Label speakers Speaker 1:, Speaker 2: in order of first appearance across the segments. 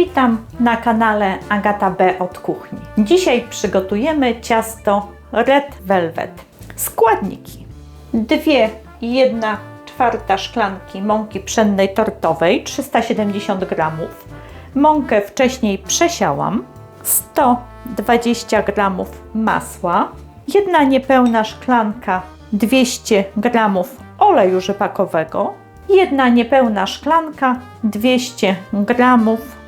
Speaker 1: Witam na kanale Agata B od kuchni. Dzisiaj przygotujemy ciasto Red Velvet. Składniki: 2 i 1 czwarta szklanki mąki pszennej tortowej 370 g. Mąkę wcześniej przesiałam. 120 g masła. Jedna niepełna szklanka 200 g oleju rzepakowego. Jedna niepełna szklanka 200 g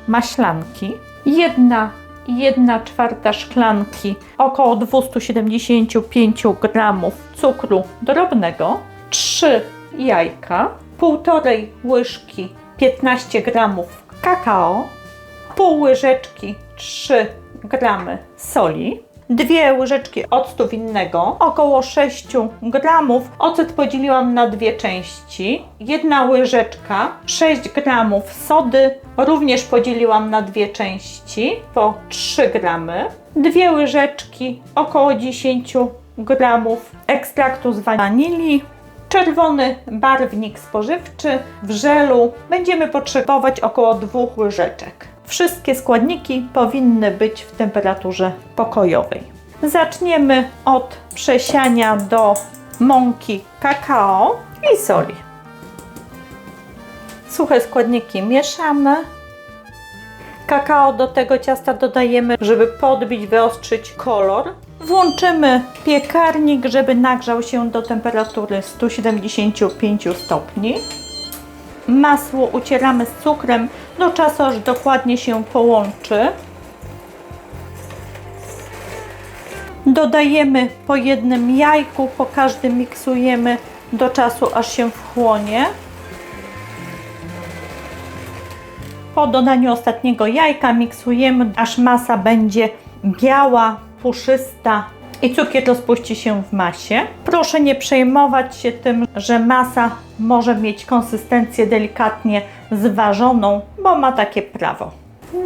Speaker 1: maślanki. Jedna i 1 czwarta szklanki około 275 g cukru drobnego. 3 jajka. Półtorej łyżki 15 g kakao. Pół łyżeczki 3 gramy soli, dwie łyżeczki octu winnego, około 6 gramów. Ocet podzieliłam na dwie części. Jedna łyżeczka, 6 gramów sody, również podzieliłam na dwie części, po 3 gramy. Dwie łyżeczki, około 10 gramów ekstraktu z wanilii, czerwony barwnik spożywczy w żelu będziemy potrzebować około dwóch łyżeczek. Wszystkie składniki powinny być w temperaturze pokojowej. Zaczniemy od przesiania do mąki kakao i soli. Suche składniki mieszamy. Kakao do tego ciasta dodajemy, żeby podbić, wyostrzyć kolor. Włączymy piekarnik, żeby nagrzał się do temperatury 175 stopni. Masło ucieramy z cukrem do czasu, aż dokładnie się połączy. Dodajemy po jednym jajku, po każdym miksujemy do czasu, aż się wchłonie. Po dodaniu ostatniego jajka miksujemy, aż masa będzie biała, puszysta i cukier rozpuści się w masie. Proszę nie przejmować się tym, że masa może mieć konsystencję delikatnie zważoną, bo ma takie prawo.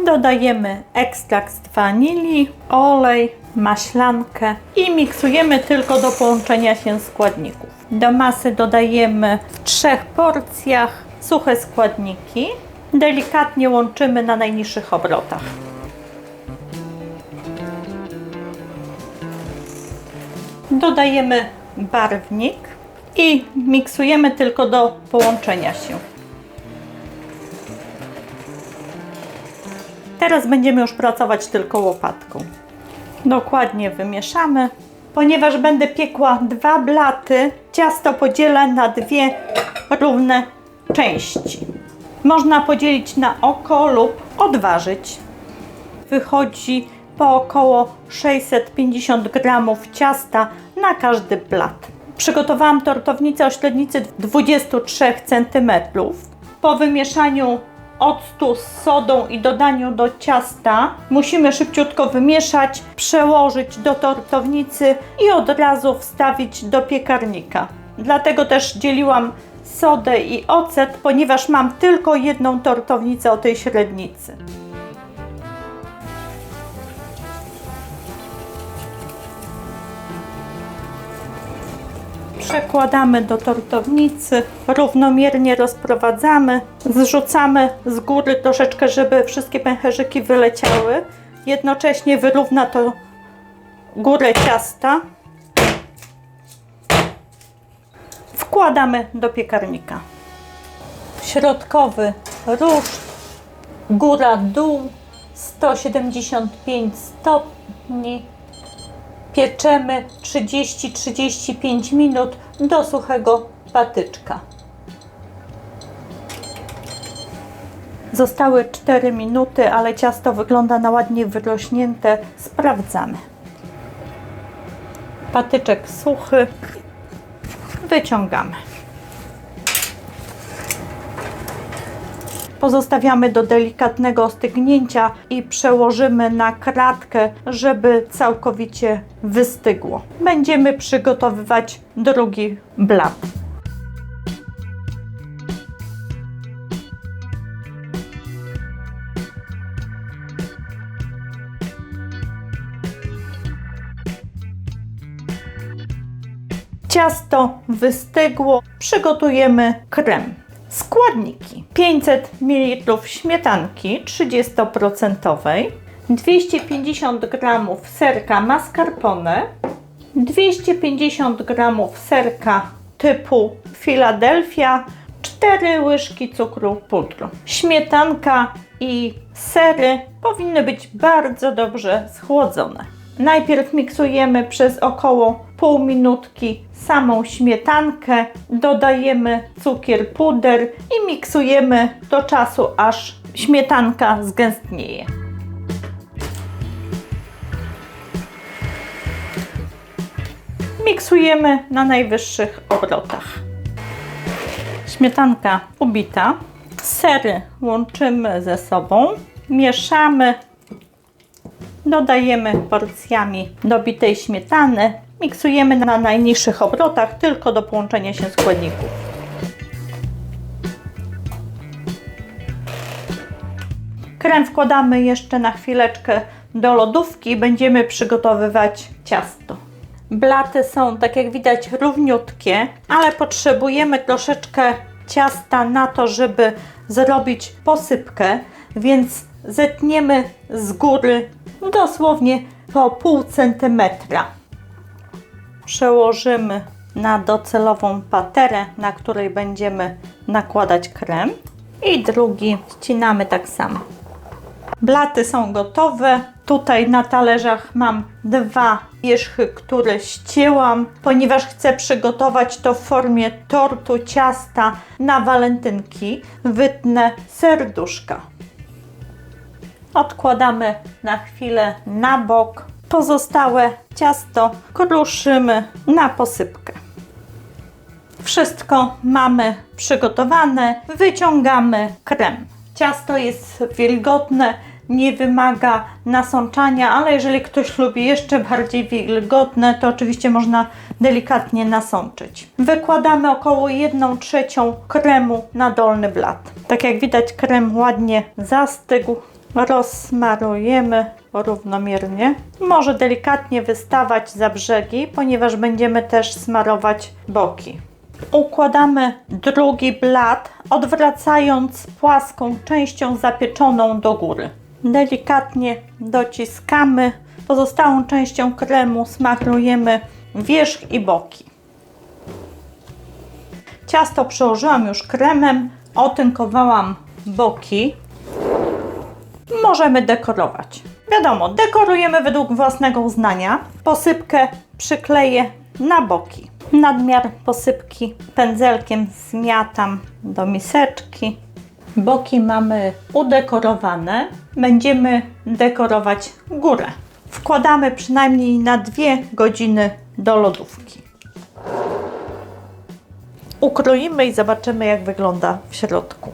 Speaker 1: Dodajemy ekstrakt wanilii, olej, maślankę i miksujemy tylko do połączenia się składników. Do masy dodajemy w trzech porcjach suche składniki. Delikatnie łączymy na najniższych obrotach. Dodajemy barwnik i miksujemy tylko do połączenia się. Teraz będziemy już pracować tylko łopatką. Dokładnie wymieszamy. Ponieważ będę piekła dwa blaty, ciasto podzielę na dwie równe części. Można podzielić na oko lub odważyć. Wychodzi po około 650 g ciasta na każdy blat. Przygotowałam tortownicę o średnicy 23 cm. Po wymieszaniu octu z sodą i dodaniu do ciasta musimy szybciutko wymieszać, przełożyć do tortownicy i od razu wstawić do piekarnika. Dlatego też dzieliłam sodę i ocet, ponieważ mam tylko jedną tortownicę o tej średnicy. Przekładamy do tortownicy, równomiernie rozprowadzamy, zrzucamy z góry troszeczkę, żeby wszystkie pęcherzyki wyleciały. Jednocześnie wyrówna to górę ciasta. Wkładamy do piekarnika. Środkowy róż, góra, dół, 175 stopni. Pieczemy 30-35 minut do suchego patyczka. Zostały 4 minuty, ale ciasto wygląda na ładnie wyrośnięte. Sprawdzamy. Patyczek suchy. Wyciągamy. Pozostawiamy do delikatnego ostygnięcia i przełożymy na kratkę, żeby całkowicie wystygło. Będziemy przygotowywać drugi blat. Ciasto wystygło, przygotujemy krem. Składniki: 500 ml śmietanki 30%, 250 g serka mascarpone, 250 g serka typu Philadelphia, 4 łyżki cukru pudru. Śmietanka i sery powinny być bardzo dobrze schłodzone. Najpierw miksujemy przez około pół minutki samą śmietankę, dodajemy cukier puder i miksujemy do czasu, aż śmietanka zgęstnieje. Miksujemy na najwyższych obrotach. Śmietanka ubita, sery łączymy ze sobą, mieszamy, dodajemy porcjami dobitej śmietany, miksujemy na najniższych obrotach tylko do połączenia się składników. Krem wkładamy jeszcze na chwileczkę do lodówki. Będziemy przygotowywać ciasto. Blaty są, tak jak widać, równiutkie, ale potrzebujemy troszeczkę ciasta na to, żeby zrobić posypkę, więc zetniemy z góry dosłownie po pół centymetra. Przełożymy na docelową paterę, na której będziemy nakładać krem i drugi ścinamy tak samo. Blaty są gotowe. Tutaj na talerzach mam dwa wierzchy, które ścięłam, ponieważ chcę przygotować to w formie tortu ciasta na walentynki. Wytnę serduszka. Odkładamy na chwilę na bok. Pozostałe ciasto kruszymy na posypkę. Wszystko mamy przygotowane. Wyciągamy krem. Ciasto jest wilgotne, nie wymaga nasączania, ale jeżeli ktoś lubi jeszcze bardziej wilgotne, to oczywiście można delikatnie nasączyć. Wykładamy około 1 trzecią kremu na dolny blat. Tak jak widać krem ładnie zastygł. Rozsmarujemy równomiernie. Może delikatnie wystawać za brzegi, ponieważ będziemy też smarować boki. Układamy drugi blat, odwracając płaską częścią zapieczoną do góry. Delikatnie dociskamy. Pozostałą częścią kremu smakrujemy wierzch i boki. Ciasto przełożyłam już kremem, otynkowałam boki. Możemy dekorować. Wiadomo, dekorujemy według własnego uznania. Posypkę przykleję na boki. Nadmiar posypki pędzelkiem zmiatam do miseczki. Boki mamy udekorowane. Będziemy dekorować górę. Wkładamy przynajmniej na 2 godziny do lodówki. Ukroimy i zobaczymy, jak wygląda w środku.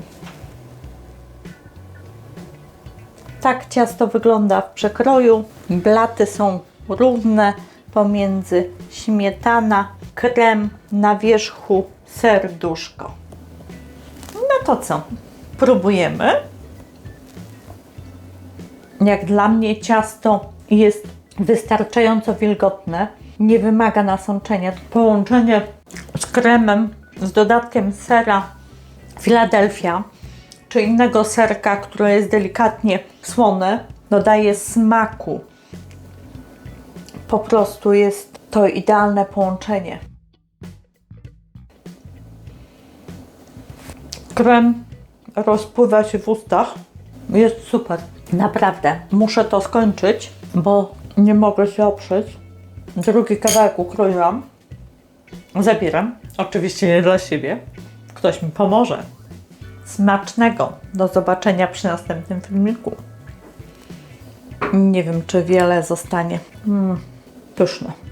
Speaker 1: Tak ciasto wygląda w przekroju. Blaty są równe pomiędzy śmietana, krem, na wierzchu serduszko. No to co? Próbujemy. Jak dla mnie ciasto jest wystarczająco wilgotne, nie wymaga nasączenia. Połączenie z kremem, z dodatkiem sera Philadelphia czy innego serka, które jest delikatnie słone, dodaje smaku. Po prostu jest to idealne połączenie. Krem rozpływa się w ustach. Jest super. Naprawdę. Muszę to skończyć, bo nie mogę się oprzeć. Drugi kawałek ukroiłam. Zabieram. Oczywiście nie dla siebie. Ktoś mi pomoże. Smacznego. Do zobaczenia przy następnym filmiku. Nie wiem, czy wiele zostanie. Mm, pyszne.